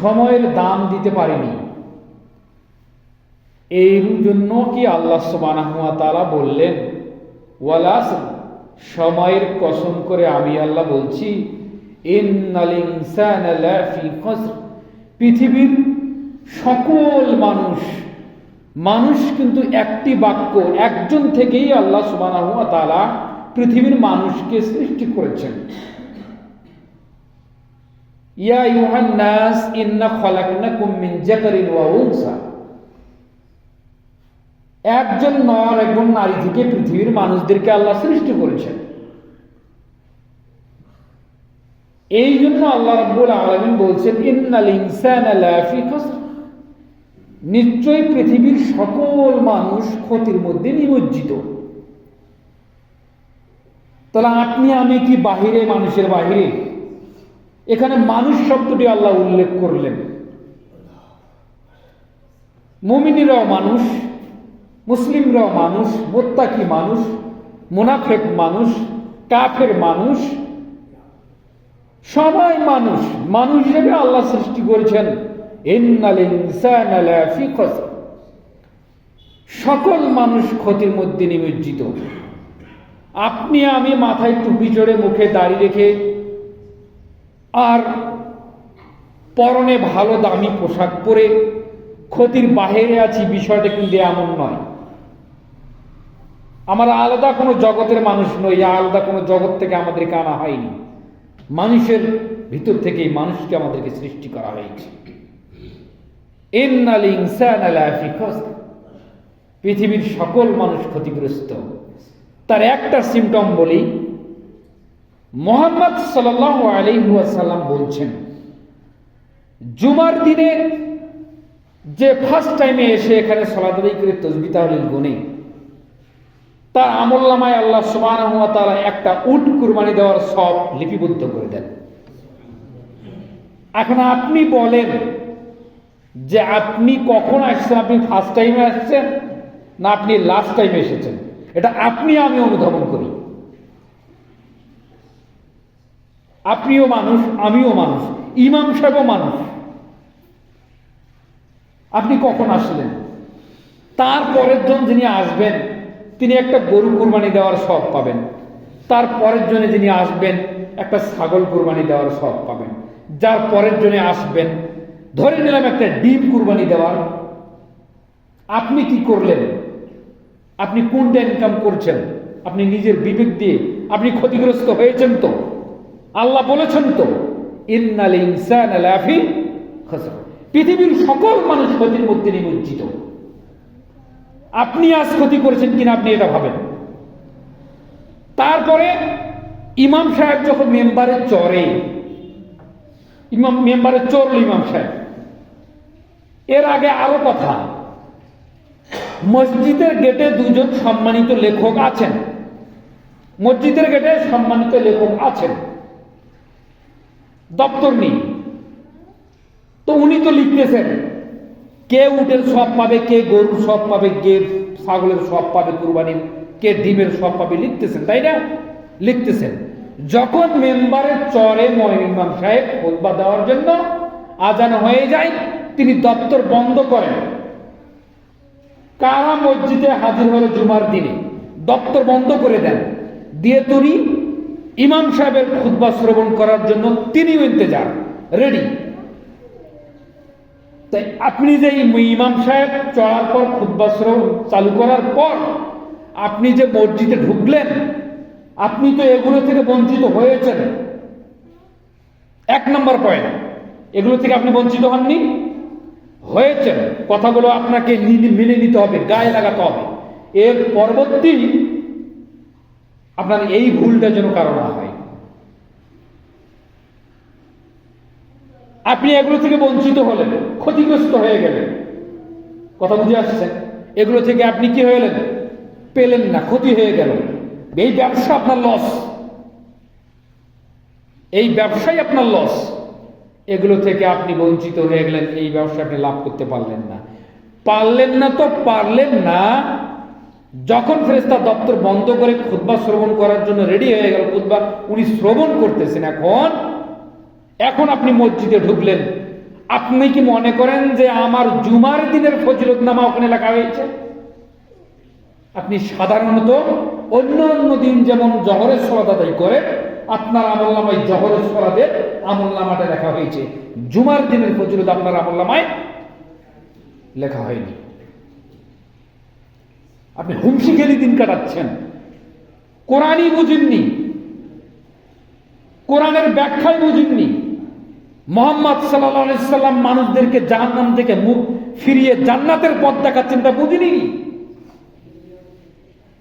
সময়ের দাম দিতে পারিনি। এর জন্য কি আল্লাহ সুবহানাহুয়া তাআলা বললেন ওয়ালাস সময়ের কসম করে আমি আল্লাহ বলছি পৃথিবীর সকল মানুষ মানুষ কিন্তু একটি বাক্য, একজন থেকেই আল্লাহ সুবহানাহু ওয়া তাআলা পৃথিবীর মানুষকে সৃষ্টি করেছেন। ইয়া আইয়ুহান নাস ইন্না খলাকনাকুম মিন যাকারিন ওয়া উনসা। একজন নর, একজন নারী থেকে পৃথিবীর মানুষদেরকে আল্লাহ সৃষ্টি করেছেন। এই জন্য আল্লাহ রাব্বুল আলামিন বলছেন, ইন্নাল ইনসানা নিশ্চয়ই পৃথিবীর সকল মানুষ ক্ষতির মধ্যে নিমজ্জিত। তাহলে আপনি, আমি কি বাহিরে, মানুষের বাহিরে এখানে মানুষ শব্দটি আল্লাহ উল্লেখ করলেন। মুমিনিরাও মানুষ, মুসলিমরাও মানুষ, মোত্তাকি মানুষ, মুনাফেক মানুষ, কাফের মানুষ, সবাই মানুষ। মানুষ হিসেবে আল্লাহ সৃষ্টি করেছেন। সকল মানুষ ক্ষতির মধ্যে নিমজ্জিত। আপনি আমি মাথায় টুপি চড়ে মুখে দাড়ি রেখে আর পরনে ভালো দামি পোশাক পরে ক্ষতির বাহিরে আছি, বিষয়টা কিন্তু এমন নয়। আমরা আলাদা কোনো জগতের মানুষ নই আলাদা কোনো জগৎ থেকে আমাদেরকে আনা হয়নি। মানুষের ভিতর থেকেই মানুষকে আমাদেরকে সৃষ্টি করা হয়েছে। পৃথিবীর সকল মানুষ ক্ষতিগ্রস্ত। তার একটা সিমটম বলি মোহাম্মদ সাল্লাহ আলিহাসাল্লাম বলছেন, জুমার দিনে যে ফার্স্ট টাইমে এসে এখানে সলাদাই করে তসবি তাহলিল গুনে, তার আমল্লামায় আল্লাহ সুবাহ তারা একটা উট কুরবানি দেওয়ার সব লিপিবদ্ধ করে দেন। এখন আপনি বলেন যে আপনি কখন আসছেন? আপনি ফার্স্ট টাইমে আসছেন না আপনি লাস্ট টাইমে এসেছেন? এটা আপনি আমি অনুধাবন করি। আপনিও মানুষ, আমিও মানুষ, ইমাম সাহেবও মানুষ। আপনি কখন আসলেন? তার পরের জন যিনি আসবেন, তিনি একটা গরু কুরবানি দেওয়ার সব পাবেন। তার পরের জন্য যিনি আসবেন, একটা ছাগল কুরবানি দেওয়ার সব পাবেন। যার পরের জন্য আসবেন, ধরে নিলাম একটা ডিম কুরবানি দেওয়ার। আপনি কি করলেন? আপনি কোনটা ইনকাম করছেন? আপনি নিজের বিবেক দিয়ে আপনি ক্ষতিগ্রস্ত হয়েছেন তো? আল্লাহ বলেছেন তো, ইন্নাল ইনসান লাফি খসর। পৃথিবীর সকল মানুষ ক্ষতির মধ্যে নিমজ্জিত। আপনি আজ ক্ষতি করেছেন কিনা আপনি এটা ভাবেন। তারপরে ইমাম সাহেব যখন মেম্বারে চড়ে, ইমাম, মেম্বারে চড়ল ইমাম সাহেব। এর আগে আরও কথা, মসজিদের গেটে দুজন সম্মানিত লেখক আছেন। মসজিদের গেটে সম্মানিত লেখক আছেন। দপ্তর নেই। তো উনি তো লিখতেছেন, কে উটের সব পাবে, কে গরুর সব পাবে, কে ছাগলের সব পাবে কুরবানির, কে ডিমের সব পাবে, লিখতেছেন, তাই না? লিখতেছেন। যখন মেম্বারের চরে ইমাম সাহেব খোদবা দেওয়ার জন্য আজান হয়ে যায়, তিনি দপ্তর বন্ধ করেন। কারা মসজিদে হাজির হলো জুমার দিনে? দপ্তর বন্ধ করে দেন। দিয়ে তিনি ইমাম সাহেবের খুদ্া শ্রবণ করার জন্য তিনি তিনিও ইন্তজার রেডি তাই আপনি যে ইমাম সাহেব চড়ার পর খুদ্া শ্রবণ চালু করার পর আপনি যে মসজিদে ঢুকলেন, আপনি তো এগুলো থেকে বঞ্চিত হয়েছেন। এক নম্বর পয়েন্ট এগুলো থেকে আপনি বঞ্চিত হননি? হয়েছেন। কথাগুলো আপনাকে মেনে নিতে হবে, গায়ে লাগাতে হবে। এর পরবর্তী আপনার এই ভুলটা যেন কারও না হয়। আপনি এগুলো থেকে বঞ্চিত হলেন, ক্ষতিগ্রস্ত হয়ে গেলেন। কথা বুঝে আসছেন এগুলো থেকে আপনি কি গেলেন পেলেন না, ক্ষতি হয়ে গেল। এই ব্যবসা আপনার লস এই ব্যবসাই আপনার লস এগুলো থেকে আপনি বঞ্চিত হয়ে গেলেন, এই ব্যবসা আপনি লাভ করতে পারলেন না। পারলেন না তো পারলেন না যখন ফেরেস্তা দপ্তর বন্ধ করে খুদ্া শ্রবণ করার জন্য রেডি হয়ে গেল খুদ্া উনি শ্রবণ করতেছেন এখন। এখন আপনি মসজিদে ঢুকলেন। আপনি কি মনে করেন যে আমার জুমার দিনের ফজিলত নামা ওখানে লেখা হয়েছে? আপনি সাধারণত অন্য অন্য দিন যেমন জহরের সলাদ আদায় করে আপনার আমল নামায় জহরের সলাদের আমল নামাটা লেখা হয়েছে। জুমার দিনের ফজিলত আপনার আমল নামায় লেখা হয়নি। আপনি হুমসি খেলি দিন কাটাচ্ছেন। কোরআনই বুঝেননি। কোরআনের ব্যাখ্যায় বুঝেননি। মোহাম্মদ সাল্লাম মানুষদেরকে জাহান্নাম থেকে মুখ ফিরিয়ে জান্নাতের পথ দেখাচ্ছেন তা বুঝিনি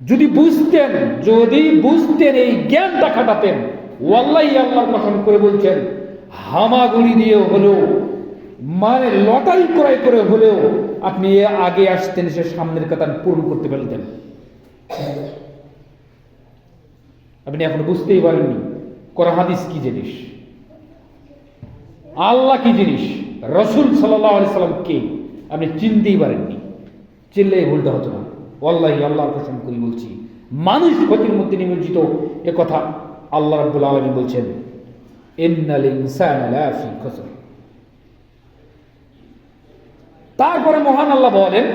যদি বুঝতেন যদি বুঝতেন এই জ্ঞানটা খাটাতেন ওয়াল্লাই আল্লাহর কসম করে বলছেন, হামাগুড়ি দিয়ে হলেও মানে লটারি ক্রয় করে হলেও আপনি আগে আসতেন সে সামনের কথা পূরণ করতে পারতেন। আপনি এখন বুঝতেই পারেননি, কোরআন হাদিস কি জিনিস? আল্লাহ কি জিনিস? রসুল সাল্লাম কে? আপনি চিনতেই পারেননি। চিনলে ভুলতে হতো না। আল্লাহি আল্লাহর কসম করি বলছি, মানুষ ক্ষতির মধ্যে নিমজ্জিত, এ কথা আল্লাহ রাব্বুল আলামিন বলছেন, ইন্নাল ইনসানা লাফি খুসর। তারপরে মহান আল্লাহ বলেন,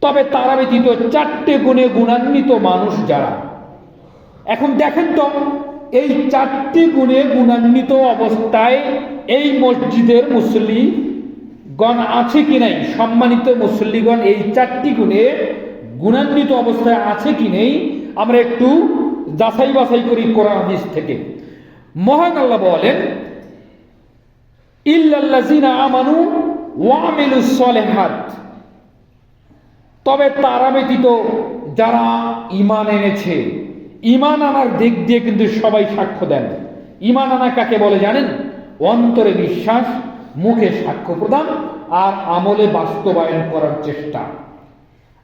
তবে তারা ব্যতীত চারটে গুণে গুণান্বিত মানুষ যারা? এখন দেখেন তো, এই চারটি গুণে গুণান্বিত অবস্থায় এই মসজিদের মুসল্লি গণ আছে কি নাই? সম্মানিত মুসল্লিগণ এই চারটি গুণে গুণান্বিত অবস্থায় আছে কি নেই? আমরা একটু যাচাই বাছাই করি কোরআন হাদিস থেকে। মহান আল্লাহ বলেন, ইল্লাল্লাযিনা আমানু তবে তারা ব্যতীত যারা ইমান এনেছে ইমান আনার দিক দিয়ে কিন্তু সবাই সাক্ষ্য দেন। ইমান আনা কাকে বলে জানেন? অন্তরে বিশ্বাস, মুখে সাক্ষ্য প্রদান আর আমলে বাস্তবায়ন করার চেষ্টা।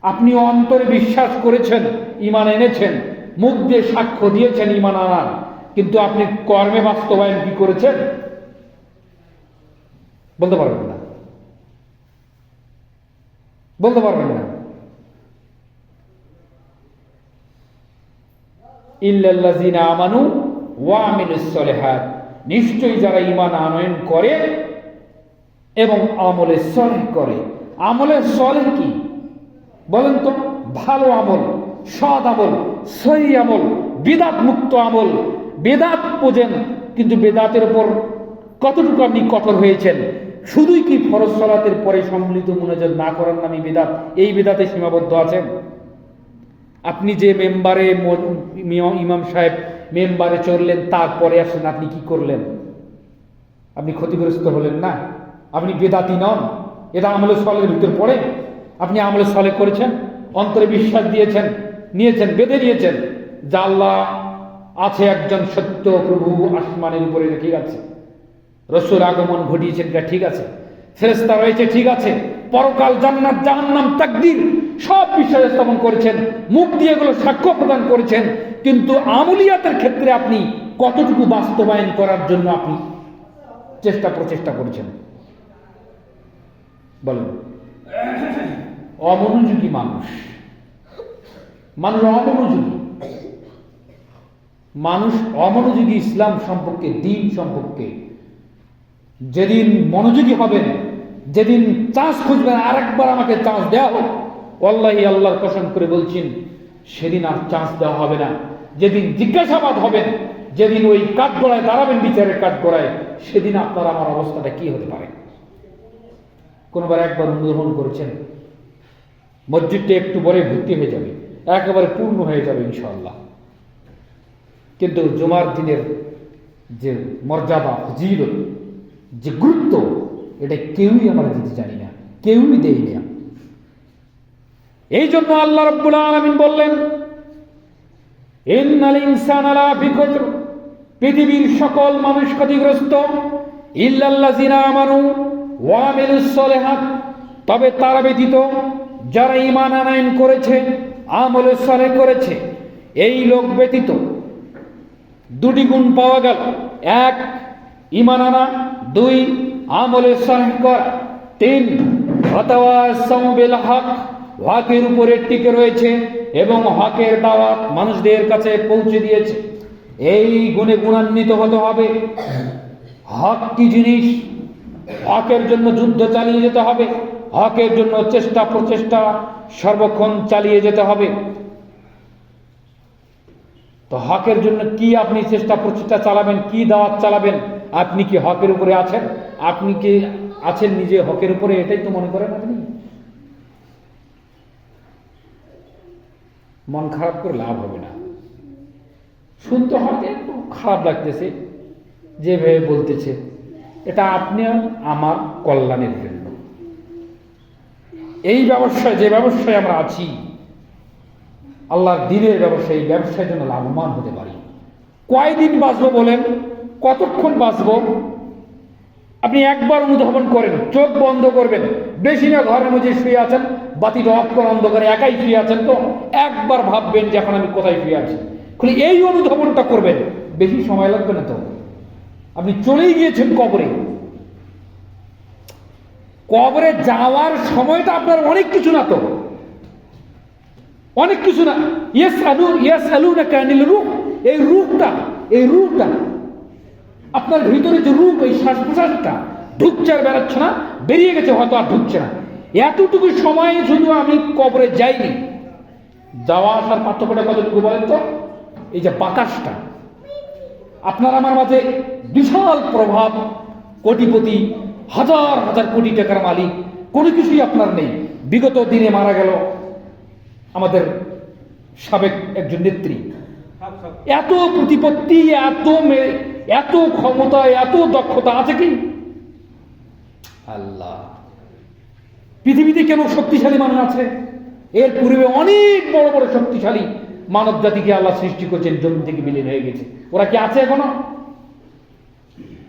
আপনি অন্তরে বিশ্বাস করেছেন ইমান এনেছেন, মুখ দিয়ে সাক্ষ্য দিয়েছেন ইমান আনার। কিন্তু আপনি কর্মে বাস্তবায়ন কি করেছেন? বলতে পারবেন বলতে পারবেন না। ইল্লাল্লাযিনা আমানু ওয়া আমিলুস সলিহাত। নিশ্চয়ই যারা ঈমান আনয়ন করে এবং আমলে সলেহ করে। আমলে সলেহ কি? বলেন তো, ভালো আমল, সৎ আমল, সহি আমল বেদাত মুক্ত আমল। বেদাত পোজেন কিন্তু বেদাতের উপর কতটুকু আপনি কঠোর হয়েছেন? শুধুই কি ফরজ সলাতের পরে সম্মিলিত মুনাজাত না করার নামে বেদাত? এই বেদাতে সীমাবদ্ধ আছেন? আপনি যে মেম্বারে ইমাম সাহেব মেম্বারে চললেন তারপরে আসেন আপনি কি করলেন? আপনি ক্ষতিগ্রস্ত হলেন না? আপনি বেদাতি নন? এটা আমলে সলের ভিতর পড়ে। আপনি আমলে সলে করেছেন, অন্তরে বিশ্বাস দিয়েছেন, নিয়েছেন, বেঁধে নিয়েছেন। আল্লাহ আছে একজন সত্য প্রভু আসমানের উপরে ঠিক আছে রসুল আগমন ঘটিয়েছেন, এটা ঠিক আছে। ফেরেস্তা রয়েছে, ঠিক আছে। পরকাল জান্নাত, জাহান্নাম, তাকদীর, সব বিষয় স্থাপন করেছেন, মুখ দিয়ে এগুলো সাক্ষ্য প্রদান করেছেন, কিন্তু আমলিয়াতের ক্ষেত্রে আপনি কতটুকু বাস্তবায়ন করার জন্য আপনি চেষ্টা প্রচেষ্টা করেছেন? বলেন। অমনোযোগী মানুষ। মানুষ অমনোযোগী। মানুষ অমনোযোগী ইসলাম সম্পর্কে, দিন সম্পর্কে যেদিন মনোযোগী হবেন, যেদিন চান্স খুঁজবেন আর একবার আমাকে চান্স দেওয়া হোক আল্লাহি আল্লাহর কসম করে বলছেন, সেদিন আর চান্স দেওয়া হবে না। যেদিন জিজ্ঞাসাবাদ হবেন, যেদিন ওই কাঠগড়ায় দাঁড়াবেন, বিচারের কাঠগড়ায়, সেদিন আপনার আমার অবস্থাটা কি হতে পারে? কোনোবার একবার অনুধাবন করেছেন? মসজিদটা একটু পরে ভর্তি হয়ে যাবে, একেবারে পূর্ণ হয়ে যাবে ইনশাল্লাহ কিন্তু জুমার দিনের যে মর্যাদা, ফজিলত যে গুরুত্ব, এটা কেউই আমরা দিতে জানি না, কেউই দেই না। এই জন্য আল্লাহ রব্বুল আলামিন বললেন পৃথিবীর সকল মানুষ ক্ষতিগ্রস্ত আমানু ওয়া আমিলুস সলিহাত, তবে তারা ব্যতীত যারা ইমান আনায়ন করেছে, আমলে করেছে, এই লোক ব্যতীত দুটি গুণ পাওয়া গেল। এক ইমান আনা দুই, আমলে সলেহ তিন বিল হক। হকের উপরে টিকে রয়েছে এবং হকের দাওয়াত মানুষদের কাছে পৌঁছে দিয়েছে। এই গুণে গুণান্বিত হতে হবে। হক কি জিনিস? হকের জন্য যুদ্ধ চালিয়ে যেতে হবে। হকের জন্য চেষ্টা প্রচেষ্টা সর্বক্ষণ চালিয়ে যেতে হবে। তো হকের জন্য কি আপনি চেষ্টা প্রচেষ্টা চালাবেন, কি দাওয়াত চালাবেন? আপনি কি হকের উপরে আছেন? আপনি কি আছেন নিজে হকের উপরে? এটাই তো মনে করেন আপনি। মন খারাপ করে লাভ হবে না। শুনতে হয়তো একটু খারাপ লাগতেছে যেভাবে বলতেছে। এটা আপনি আমার কল্যাণের জন্য। এই ব্যবসায়, যে ব্যবসায় আমরা আছি, আল্লাহর দিনের ব্যবসায় এই ব্যবসায় জন্য লাভবান হতে পারি। কয়দিন বাঁচবো বলেন? কতক্ষণ বাঁচবো? আপনি একবার অনুধাবন করেন, চোখ বন্ধ করবেন। বেশি না, ঘরের মধ্যে শুয়ে আছেন, বাতিটা অফ করে অন্ধকারে একাই শুয়ে আছেন তো? একবার ভাববেন যে এখন আমি কোথায় শুয়ে আছি। খালি এই অনুধাবনটা করবেন, বেশি সময় লাগবে না তো। আপনি চলেই গিয়েছেন কবরে। কবরে যাওয়ার সময়টা আপনার অনেক কিছু না তো? অনেক কিছু না। ইয়েস আলু ইয়েস আলু না ক্যান্ডেল রূপ এই রূপটা এই রূপটা আপনার ভিতরে যে রূপ, এই শ্বাস প্রশ্বাসটা ঢুকছে আর বেড়াচ্ছে না, বেরিয়ে গেছে হয়তো আর ঢুকছে না। এতটুকু সময়ে শুধু আমি কবরে যাইনি। যাওয়া আসার পার্থক্যটা কতটুকু বলেন তো? এই যে বাতাসটা। আপনার আমার মাঝে বিশাল প্রভাব। কোটিপতি, হাজার হাজার কোটি টাকার মালিক, কোনো কিছুই আপনার নেই। বিগত দিনে মারা গেল আমাদের সাবেক একজন নেত্রী। এত প্রতিপত্তি, এত এত ক্ষমতা এত দক্ষতা আছে কি? আল্লাহ। পৃথিবীতে কেন শক্তিশালী মানুষ আছে? এর পূর্বে অনেক বড় বড় শক্তিশালী মানব জাতিকে আল্লাহ সৃষ্টি করেছেন জমি থেকে বিলীন হয়ে গেছে। ওরা কি আছে এখনও?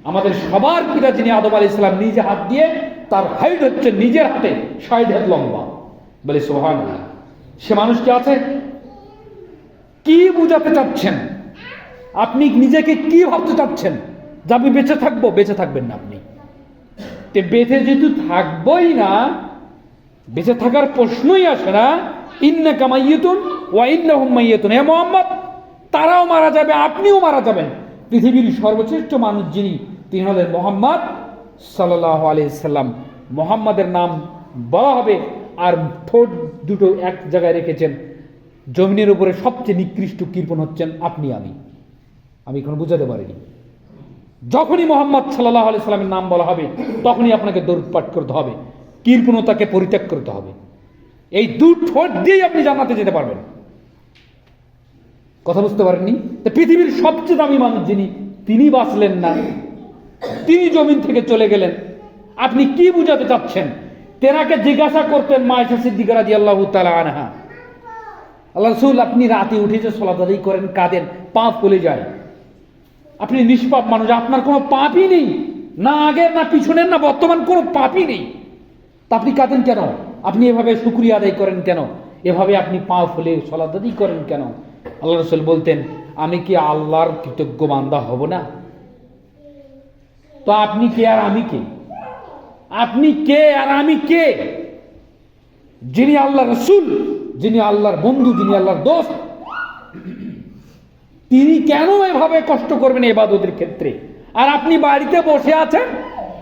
আমাদের সবার পিতা যিনি আদম আলী ইসলাম নিজে হাত দিয়ে তার হাইট হচ্ছে নিজের হাতে ষাট হাত লম্বা। বলে সোহান সে মানুষ কি আছে? কি বুঝাতে চাচ্ছেন? আপনি নিজেকে কি ভাবতে চাচ্ছেন? যে আমি বেঁচে থাকব, বেঁচে থাকবেন না আপনি। তে বেঁচে যেহেতু থাকবই না, বেঁচে থাকার প্রশ্নই আসে না ইন্না কামাইয়েতুন ওয়া ইন্না হুম্মাইয়েতুন হে মোহাম্মদ, তারাও মারা যাবে, আপনিও মারা যাবেন। পৃথিবীর সর্বশ্রেষ্ঠ মানুষ যিনি, তিনি হলেন মোহাম্মদ সাল্লাহ আলাইসাল্লাম মোহাম্মদের নাম বলা হবে, আর ঠোঁট দুটো এক জায়গায় রেখেছেন। জমিনের উপরে সবচেয়ে নিকৃষ্ট কৃপণ হচ্ছেন আপনি, আমি। আমি এখন বুঝাতে পারিনি। যখনই মোহাম্মদ সাল্লাহ আলি সাল্লামের নাম বলা হবে, তখনই আপনাকে দৌড়পাট করতে হবে কৃপণতাকে পরিত্যাগ করতে হবে। এই দু ঠোঁট দিয়েই আপনি জান্নাতে যেতে পারবেন। কথা বুঝতে পারেননি? তো পৃথিবীর সবচেয়ে দামি মানুষ যিনি, তিনি বাঁচলেন না। তিনি জমিন থেকে চলে গেলেন। আপনি কি বুঝাতে চাচ্ছেন? তেনাকে জিজ্ঞাসা করতেন মায়েশা সিদ্দিকা রাজি আল্লাহ তালা আনহা। আল্লাহ রসুল, আপনি রাতে উঠে যে করেন, কাঁদেন, পা ফুলে যায়। আপনি নিষ্পাপ মানুষ, আপনার কোনো পাপই নেই। না আগের, না পিছনের, না বর্তমান কোনো পাপই নেই। তা আপনি কাঁদেন কেন? আপনি এভাবে শুক্রিয়া আদায় করেন কেন? এভাবে আপনি পা ফুলে সলাদাদি করেন কেন? আল্লাহ রসুল বলতেন, আমি কি আল্লাহর কৃতজ্ঞ বান্দা হব না? তো আপনি কে আর আমি কে? আপনি কে আর আমি কে? যিনি আল্লাহ রসুল, যিনি আল্লাহর বন্ধু, যিনি আল্লাহর দোস্ত। তিনি কেন এভাবে কষ্ট করবেন এবাদতের ক্ষেত্রে? আর আপনি বাড়িতে বসে আছেন,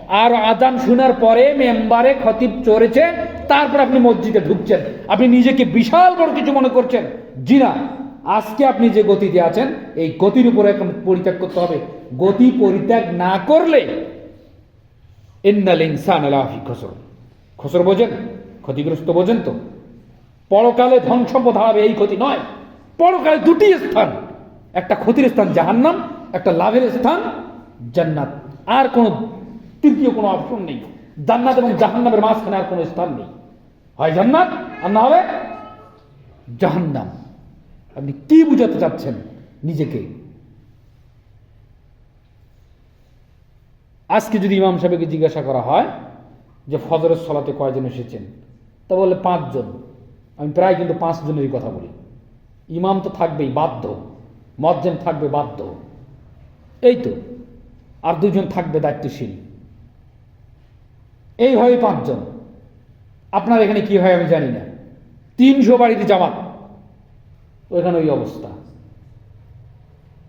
আর আজান শোনার পরে মেম্বারে খতিব চড়েছে, তারপর আপনি মসজিদে ঢুকছেন। আপনি নিজেকে বিশাল বড় কিছু মনে করছেন। জি না, আজকে আপনি যে গতিতে আছেন, এই গতির উপরে এখন পরিত্যাগ করতে হবে। গতি পরিত্যাগ না করলে খসর। খসর বোঝেন? ক্ষতিগ্রস্ত বোঝেন তো? পরকালে ধন সম্পদ হারাবে এই ক্ষতি নয়। পরকালে দুটি স্থান। একটা ক্ষতির স্থান জাহান্নাম, একটা লাভের স্থান জান্নাত। আর কোনো তৃতীয় কোনো অপশন নেই। জান্নাত এবং জাহান্নামের মাঝখানে আর কোনো স্থান নেই। হয় জান্নাত আর না হলে জাহান্নাম। আপনি কি বুঝাতে চাচ্ছেন নিজেকে? আজকে যদি ইমাম সাহেবকে জিজ্ঞাসা করা হয় যে ফজরের সলাতে কয়জন এসেছেন, তা বলে পাঁচজন। আমি প্রায় কিন্তু পাঁচজনেরই কথা বলি। ইমাম তো থাকবেই, বাধ্য। মজ্জেম থাকবে বাধ্য। এই তো, আর দুজন থাকবে দায়িত্বশীল। এইভাবে পাঁচজন। আপনার এখানে কি হয় আমি জানি না। তিনশো বাড়িতে জামাত। ওইখানে ওই অবস্থা।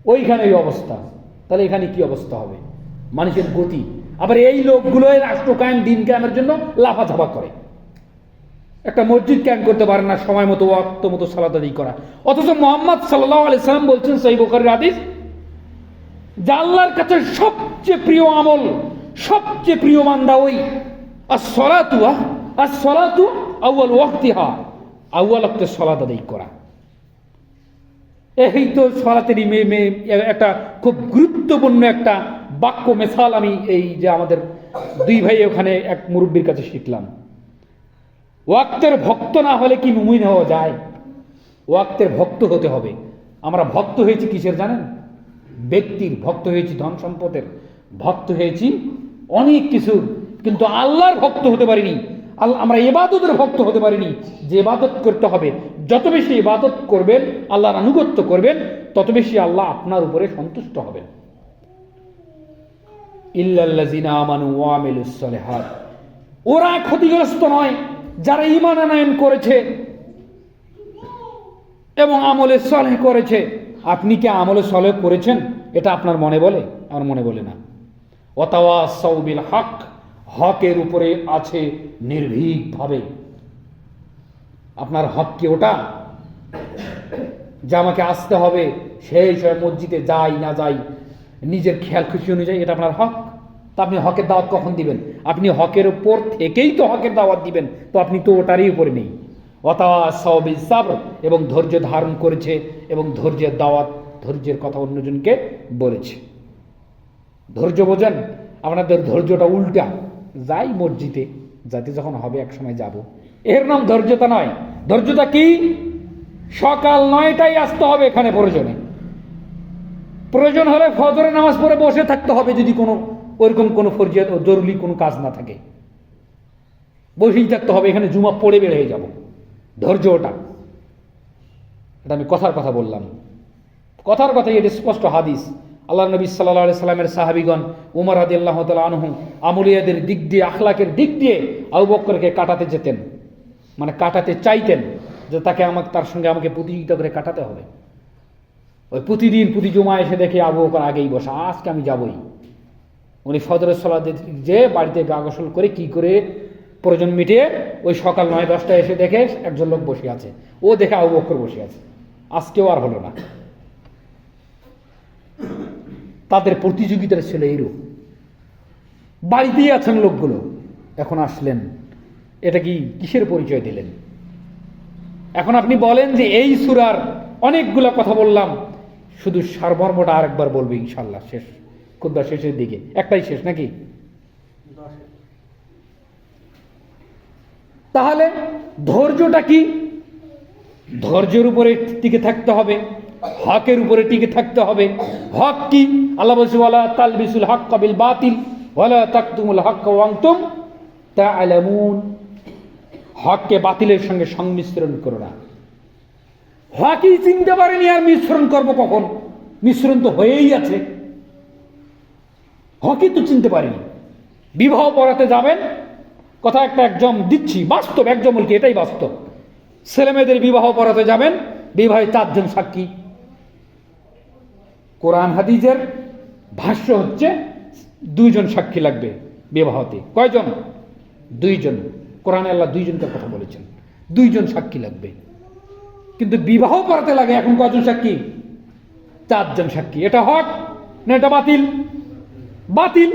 ওইখানে ওই অবস্থা। তাহলে এখানে কি অবস্থা হবে? মানুষের গতি। আবার এই লোকগুলো রাষ্ট্র কায়েম, দিন কায়েমের জন্য লাফাঝাফা করে। একটা মসজিদ ক্যাম্প করতে পারে না? সময় মতো ওয়াক্ত মতো সালাদ করা। অথচ মোহাম্মদ সাল্লাহ আলি সাল্লাম বলছেন সেই বোখারের আদিস যে আল্লাহর কাছে সবচেয়ে প্রিয় আমল, সবচেয়ে প্রিয় মান্দা ওই আর সলাতু আর সলাতু আউয়াল ওয়াক্তিহা, আউয়াল ওয়াক্তে সলাত আদায় করা। এই তো সলাতেরই মেয়ে মেয়ে একটা খুব গুরুত্বপূর্ণ একটা বাক্য মেশাল আমি এই যে আমাদের দুই ভাই ওখানে এক মুরব্বীর কাছে শিখলাম। ওয়াক্তের ভক্ত না হলে কি মুমিন হওয়া যায়? ওয়াক্তের ভক্ত হতে হবে। আমরা ভক্ত হয়েছি কিসের জানেন? ব্যক্তির ভক্ত হয়েছি ধন সম্পদের। ভক্ত হয়েছি অনেক কিছুর, কিন্তু আল্লাহর ভক্ত হতে পারিনি। আল্লাহ, আমরা এবাদতের ভক্ত হতে পারিনি। যে এবাদত করতে হবে, যত বেশি এবাদত করবেন, আল্লাহর আনুগত্য করবেন, তত বেশি আল্লাহ আপনার উপরে সন্তুষ্ট হবেন। সালিহাত। ওরা ক্ষতিগ্রস্ত নয়। যারা ইমান আনায়ন করেছে এবং আমলে সলেহ করেছে, আপনি কি আমলে সলেহ করেছেন? এটা আপনার মনে বলে? আমার মনে বলে না। অতাওয়া সৌবিল হক হকের উপরে আছে নির্ভীকভাবে। আপনার হক কি ওটা? যে আমাকে আসতে হবে, সেই সময় মসজিদে যাই না যাই, নিজের খেয়াল খুশি অনুযায়ী এটা আপনার হক। তা আপনি হকের দাওয়াত কখন দিবেন? আপনি হকের উপর থেকেই তো হকের দাওয়াত দিবেন, তো আপনি তো ওটারই উপরে নেই। অতাওয়া এবং ধৈর্য ধারণ করেছে, এবং ধৈর্যের দাওয়াত, ধৈর্যের কথা অন্যজনকে বলেছে। ধৈর্য বোঝেন, আপনাদের ধৈর্যটা উল্টা। যাই মসজিদে, যাতে যখন হবে এক সময় যাব। এর নাম ধৈর্যতা নয়। ধৈর্যতা কি? সকাল নয়টায় আসতে হবে এখানে প্রয়োজনে। প্রয়োজন হলে ফজরে নামাজ পড়ে বসে থাকতে হবে যদি কোনো ওইরকম কোনো ফরজিয়াত ও জরুরি কোনো কাজ না থাকে। বসেই থাকতে হবে, এখানে জুমা পড়ে বের হয়ে যাব। ধৈর্য ওটা। এটা আমি কথার কথা বললাম। কথার কথাই এটা স্পষ্ট হাদিস। আল্লাহ নবী সাল্লাহ সাল্লামের সাহাবিগণ উমর আদি আল্লাহ তালা আনহু আমুলিয়াদের দিক দিয়ে, আখলাকের দিক দিয়ে আবু বক্করকে কাটাতে যেতেন। মানে কাটাতে চাইতেন যে তাকে আমাকে, তার সঙ্গে আমাকে প্রতিযোগিতা করে কাটাতে হবে। ওই প্রতিদিন প্রতি জমা এসে দেখে আবু বকর আগেই বসা, আজকে আমি যাবই। উনি ফজরের সলা যে বাড়িতে গা গোসল করে কি করে প্রয়োজন মিটিয়ে ওই সকাল নয়, দশটায় এসে দেখে একজন লোক বসে আছে। ও দেখে আবু বকর বসে আছে। আজকেও আর হলো না। তাদের প্রতিযোগিতার ছিল এইরূপ বাড়িতেই আছেন লোকগুলো। এখন আসলেন। এটা কি কিসের পরিচয় দিলেন? এখন আপনি বলেন যে এই সুরার অনেকগুলো কথা বললাম। শুধু সারমর্মটা আরেকবার বলবে ইনশাল্লাহ, শেষ। খুদ্া শেষের দিকে। একটাই শেষ নাকি? তাহলে ধৈর্যটা কি? ধৈর্যের উপরে টিকে থাকতে হবে, হকের উপরে টিকে থাকতে হবে। হক কি? আল্লাহ বলছে তালবিসুল হক কবিল বাতিল, ওয়ালা তাকতুমুল হক ওয়াংতুম তা আলামুন হককে বাতিলের সঙ্গে সংমিশ্রণ করো না। হকই চিনতে পারেনি আর মিশ্রণ করব কখন? মিশ্রণ তো হয়েই আছে। হকই তো চিনতে পারেনি। বিবাহ পড়াতে যাবেন, কথা একটা একজন দিচ্ছি, বাস্তব একজন বলছি এটাই বাস্তব। ছেলেমেয়েদের বিবাহ পড়াতে যাবেন, বিবাহে চারজন সাক্ষী। কোরআন হাদিজের ভাষ্য হচ্ছে, দুইজন সাক্ষী লাগবে বিবাহতে। কয়জন? দুইজন। কোরআনে আল্লাহ দুইজনকে কথা বলেছেন, দুইজন সাক্ষী লাগবে। কিন্তু বিবাহ করাতে লাগে এখন কয়জন সাক্ষী? চারজন সাক্ষী। এটা হক না এটা বাতিল? বাতিল।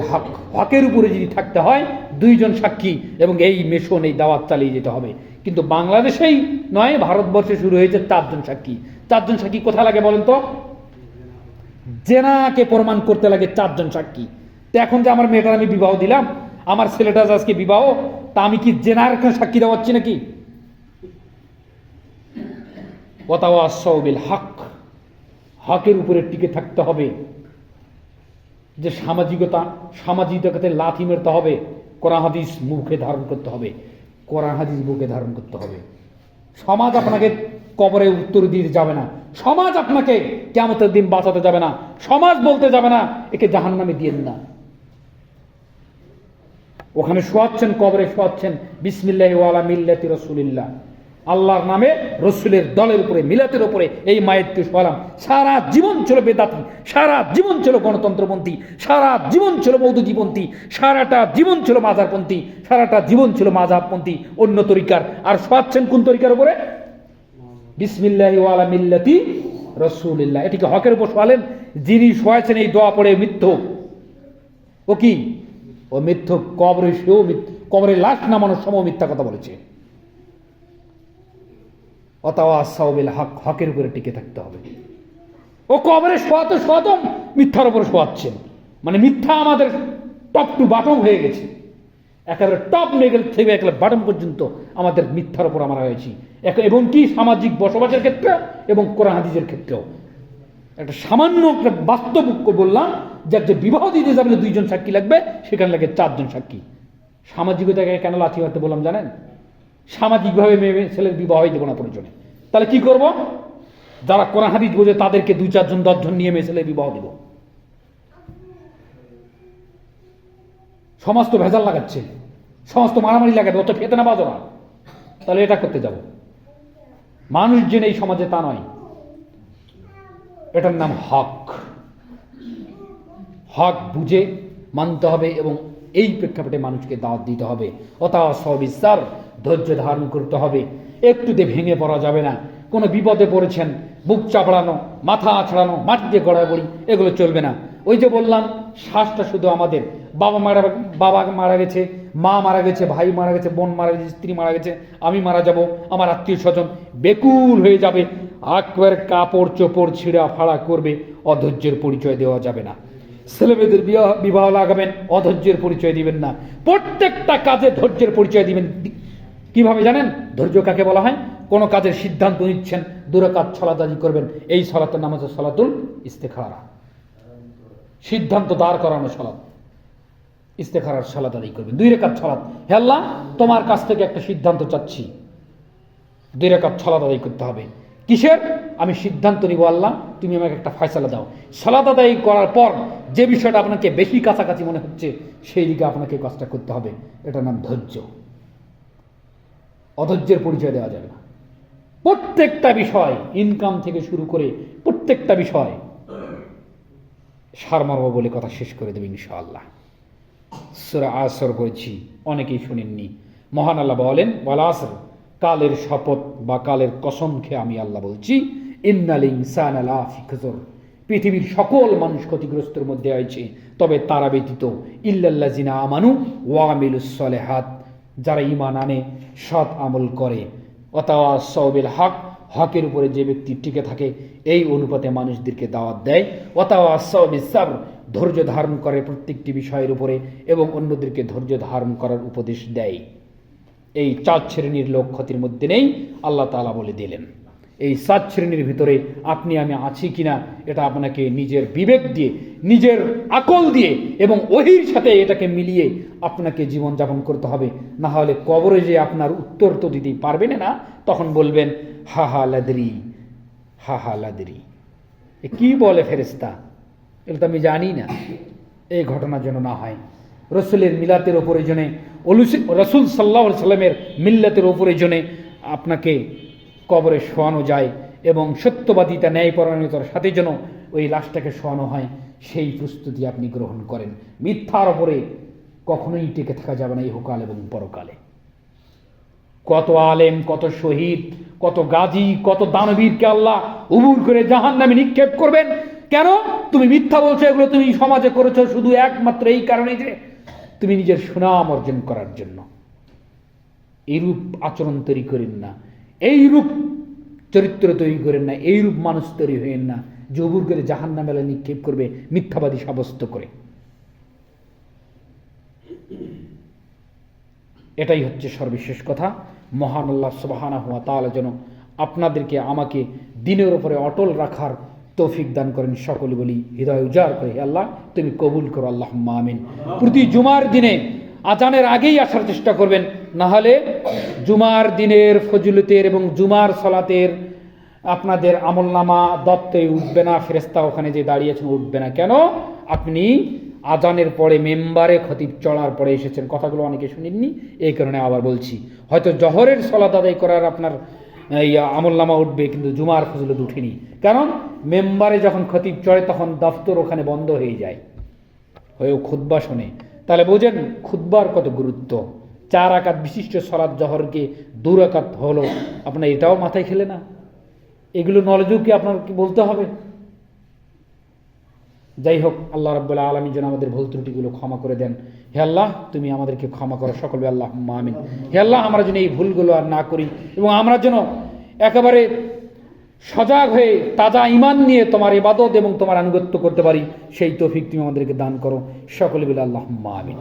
হক। হকের উপরে যদি থাকতে হয় দুইজন সাক্ষী এবং এই মেশন এই দাওয়াত চালিয়ে যেতে হবে। কিন্তু বাংলাদেশেই নয় ভারতবর্ষে শুরু হয়েছে চারজন সাক্ষী। চারজন সাক্ষী কোথা লাগে বলেন তো? জেনাকে প্রমাণ করতে লাগে চারজন সাক্ষী। তো এখন যে আমার মেয়েটার আমি বিবাহ দিলাম আমার ছেলেটা আজকে বিবাহ তা আমি কি জেনার সাক্ষী দেওয়াচ্ছি নাকি? বিল হক। হকের উপরে টিকে থাকতে হবে। যে সামাজিকতা সামাজিকতাতে লাথি মেরতে হবে, কোরআন হাদিস মুখে ধারণ করতে হবে, কোরআন হাদিস মুখে ধারণ করতে হবে। সমাজ আপনাকে কবরে উত্তর দিতে যাবে না। সমাজ আপনাকে কেমতের দিন বাঁচাতে যাবে না। সমাজ বলতে যাবে না, একে জাহান নামে দিয়েন না। ওখানে শোয়াচ্ছেন, কবরে শোয়াচ্ছেন, বিসমিল্লাহ ওয়ালা মিল্লাতি রসুলিল্লাহ। আল্লাহর নামে রসুলের দলের উপরে, মিলাতের উপরে এই মায়েরকে শোয়ালাম সারা জীবন ছিল বেদাতি, সারা জীবন ছিল গণতন্ত্রপন্থী, সারা জীবন ছিল মৌদুদিপন্থী, সারাটা জীবন ছিল মাজারপন্থী, সারাটা জীবন ছিল মাজাবপন্থী, অন্য তরিকার। আর শোয়াচ্ছেন কোন তরিকার উপরে? বিসমিল্লাহ ওয়ালা মিল্লাতি রসুলিল্লাহ। এটিকে হকের উপর শোয়ালেন। যিনি শোয়াছেন এই দোয়া পড়ে মিথ্যক। ও কি? ও মিথ্যক। কবরে সেও মিথ্য। কবরে লাশ নামানোর সময় মিথ্যা কথা বলেছে। অতাওয়া হক, হকের উপরে টিকে থাকতে হবে। ও কবরে শোয়াতে শোয়াতো মিথ্যার উপরে শোয়াচ্ছেন মানে মিথ্যা আমাদের টপ টু বাটম হয়ে গেছে। একেবারে টপ লেভেল থেকে একেবারে বাটম পর্যন্ত আমাদের মিথ্যার উপর আমরা হয়েছি এবং কি? সামাজিক বসবাসের ক্ষেত্রে এবং কোরআন হাদিসের ক্ষেত্রেও। একটা সামান্য একটা বাস্তব বললাম যে একটা বিবাহ দিতে যাবে দুইজন সাক্ষী লাগবে, সেখানে লাগে চারজন সাক্ষী। সামাজিকতাকে কেন লাথি মারতে বললাম জানেন? সামাজিকভাবে মেয়ে ছেলের বিবাহ দেবো না প্রয়োজনে তাহলে কি করব? যারা কোরআন হাদিস বোঝে, তাদেরকে দুই চারজন, দশজন নিয়ে মেয়ে ছেলের বিবাহ দেব। সমস্ত ভেজাল লাগাচ্ছে। সমস্ত মারামারি লাগাবে, অত খেতে না বাজো না। তাহলে এটা করতে যাব। মানুষ জেনে এই সমাজে তা নয়। এটার নাম হক। হক বুঝে, মানতে হবে এবং এই প্রেক্ষাপটে মানুষকে দাওয়াত দিতে হবে। অতা সবিস্তার ধৈর্য ধারণ করতে হবে। একটুতে ভেঙে পড়া যাবে না। কোনো বিপদে পড়েছেন, বুক চাপড়ানো, মাথা আছড়ানো মাটিতে গড়াগড়ি এগুলো চলবে না। ওই যে বললাম, শ্বাসটা শুধু আমাদের। বাবা মারা বাবা মারা গেছে, মা মারা গেছে, ভাই মারা গেছে, বোন মারা গেছে, স্ত্রী মারা গেছে, আমি মারা যাব, আমার আত্মীয় স্বজন বেকুল হয়ে যাবে। আকবার কাপড় চোপড় ছিঁড়া ফাড়া করবে, অধৈর্যের পরিচয় দেওয়া যাবে না। ছেলেমেয়েদের বিবাহ বিবাহ লাগাবেন, অধৈর্যের পরিচয় দিবেন না। প্রত্যেকটা কাজে ধৈর্যের পরিচয় দিবেন। কীভাবে জানেন? ধৈর্য কাকে বলা হয়? কোন কাজের সিদ্ধান্ত নিচ্ছেন দূরে কাজ ছলাদাজি করবেন, এই সলাতের নাম হচ্ছে সলাতুল ইস্তেখারা। সিদ্ধান্ত দাঁড় করানো সলাত ইস্তেখারার সলাত করবেন। দুই রেখাত ছলাত হে আল্লাহ, তোমার কাছ থেকে একটা সিদ্ধান্ত চাচ্ছি। দুই রেখাত ছলাত আদায় করতে হবে। কিসের? আমি সিদ্ধান্ত নিব, আল্লাহ, তুমি আমাকে একটা ফয়সালা দাও। সালাদ আদায় করার পর যে বিষয়টা আপনাকে বেশি কাছাকাছি মনে হচ্ছে, সেই দিকে আপনাকে কাজটা করতে হবে। এটার নাম ধৈর্য। অধৈর্যের পরিচয় দেওয়া যাবে না। প্রত্যেকটা বিষয় ইনকাম থেকে শুরু করে প্রত্যেকটা বিষয় সারমর্ম বলে কথা শেষ করে দেবে ইনশাআল্লাহ। সুরা আসর করেছি অনেকেই শুনেননি। মহান আল্লাহ বলেন ওয়ালাসর কালের শপথ বা কালের কসম খেয়ে আমি আল্লাহ বলছি, ইন্নালিং পৃথিবীর সকল মানুষ ক্ষতিগ্রস্তের মধ্যে আছে তবে তারা ব্যতীত ইল্লাল্লাহ জিনা আমানু ওয়ামিলুস সলেহাত, যারা ইমান আনে সৎ আমল করে। অতাওয়া সৌবিল হক, হকের উপরে যে ব্যক্তি টিকে থাকে, এই অনুপাতে মানুষদেরকে দাওয়াত দেয়। অতাওয়া সৌবিল সাবর, ধৈর্য ধারণ করে প্রত্যেকটি বিষয়ের উপরে এবং অন্যদেরকে ধৈর্য ধারণ করার উপদেশ দেয়। এই চার শ্রেণির লোক ক্ষতির মধ্যে নেই, আল্লাহ তালা বলে দিলেন। এই সাত শ্রেণির ভিতরে আপনি আমি আছি কিনা এটা আপনাকে নিজের বিবেক দিয়ে, নিজের আকল দিয়ে এবং ওহির সাথে এটাকে মিলিয়ে আপনাকে জীবনযাপন করতে হবে। না হলে কবরে যে আপনার উত্তর তো দিতেই পারবেন না তখন বলবেন হা হা লাদরি হা হা লাদরি। এ কি বলে ফেরেস্তা এটা তো আমি জানি না। এই ঘটনা যেন না হয়। রসুলের মিলাতের ওপরে জনে রসুল সাল্লাহ সাল্লামের মিল্লাতের ওপরে জনে আপনাকে কবরে শোয়ানো যায় এবং সত্যবাদিতা ন্যায়পরায়ণতার সাথে যেন ওই লাশটাকে শোয়ানো হয়, সেই প্রস্তুতি আপনি গ্রহণ করেন। মিথ্যার ওপরে কখনোই টেকে থাকা যাবে না ইহকাল এবং পরকালে। কত আলেম, কত শহীদ, কত গাজী, কত দানবীরকে আল্লাহ উবুর করে জাহান নামে নিক্ষেপ করবেন। কেন? তুমি মিথ্যা বলছো, এগুলো তুমি সমাজে করেছ শুধু একমাত্র এই কারণে যে তুমি নিজের সুনাম অর্জন করার জন্য। এরূপ আচরণ তৈরি করেন না। এইরূপ চরিত্র তৈরি করেন না, এইরূপ মানুষ তৈরি হয়েন না যে উবুর করে জাহান নামে নিক্ষেপ করবে, মিথ্যাবাদী সাব্যস্ত করে। এটাই হচ্ছে সর্বশেষ কথা। মহান আল্লাহ সুবাহানা হুয়া তাহলে যেন আপনাদেরকে আমাকে দিনের ওপরে অটল রাখার তৌফিক দান করেন, সকলে বলি হৃদয় উজাড় করে আল্লাহ, তুমি কবুল করো আল্লাহ আমিন। প্রতি জুমার দিনে আজানের আগেই আসার চেষ্টা করবেন না হলে জুমার দিনের ফজিলতের এবং জুমার সলাতের আপনাদের আমলনামা দত্তে উঠবে না ফেরেস্তা ওখানে যে দাঁড়িয়েছেন উঠবে না। কেন? আপনি আজানের পরে মেম্বারে খতিব চড়ার পরে এসেছেন। কথাগুলো অনেকে শুনেননি, এই কারণে আবার বলছি। হয়তো জহরের সলাত আদায় করার আপনার, এই আমল নামা উঠবে, কিন্তু জুমার ফজলত উঠেনি। কারণ মেম্বারে যখন খতিব চড়ে তখন দফতর ওখানে বন্ধ হয়ে যায়। হয়েও খুদ্া শোনে। তাহলে বোঝেন খুদ্বার কত গুরুত্ব। চার আকাত বিশিষ্ট সরাত জহরকে দূর আকাত হলো। আপনার এটাও মাথায় খেলে না। এগুলো নলেজও কি আপনার কি বলতে হবে? যাই হোক, আল্লাহ রাব্বুল আলমী যেন আমাদের ভুল ত্রুটিগুলো ক্ষমা করে দেন। হে আল্লাহ, তুমি আমাদেরকে ক্ষমা করো, সকল আল্লাহ মামিন হে আল্লাহ, আমরা যেন এই ভুলগুলো আর না করি এবং আমরা যেন একেবারে সজাগ হয়ে তাজা ইমান নিয়ে তোমার ইবাদত এবং তোমার আনুগত্য করতে পারি, সেই তৌফিক তুমি আমাদেরকে দান করো। সকলে বলে আল্লাহ আমিন।